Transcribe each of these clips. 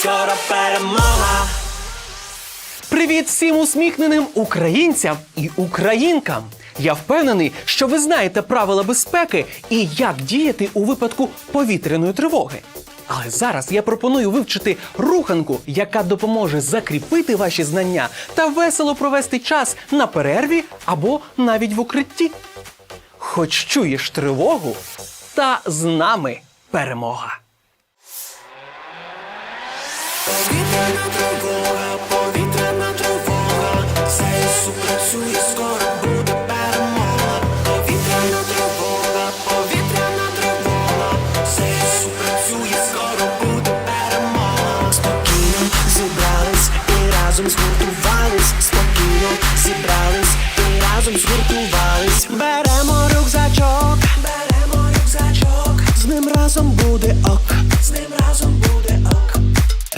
скоро перемога. Привіт всім усміхненим українцям і українкам! Я впевнений, що ви знаєте правила безпеки і як діяти у випадку повітряної тривоги. Але зараз я пропоную вивчити руханку, яка допоможе закріпити ваші знання та весело провести час на перерві або навіть в укритті. Хоч чуєш тривогу, та з нами перемога. Згуртувались. Спокійно зібрались і разом згуртувались. Беремо рюкзачок, беремо рюкзачок. З ним разом буде ок. З ним разом.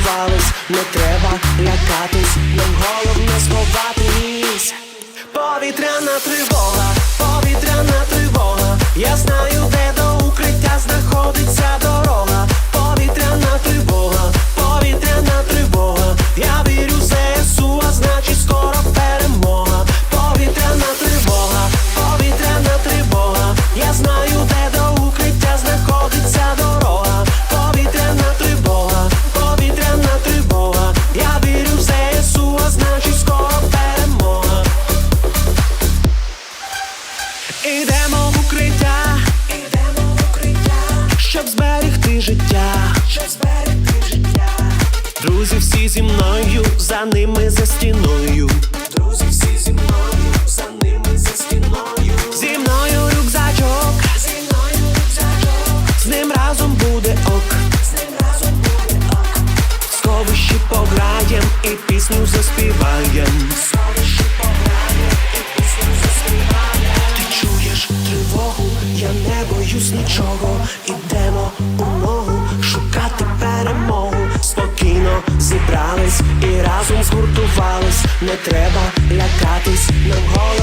згуртувались. Не треба лякатись, нам головне сховатись. Повітряна тривога, повітряна тривога. Я зберегти життя, щоб зберегти життя. Друзі, всі зі мною, за ними за стіною. Друзі, всі зі мною, за ними за стіною. Зі мною рюкзачок, зі мною рюкзачок. З ним разом буде ок, з ним разом буде ок. В сховищі пограєм і пісню заспіваєм. В сховищі пограєм і пісню заспіваєм. Ти чуєш тривогу, я не боюсь нічого. Ідемо зібрались і разом згуртувались, не треба лякатись, нам голос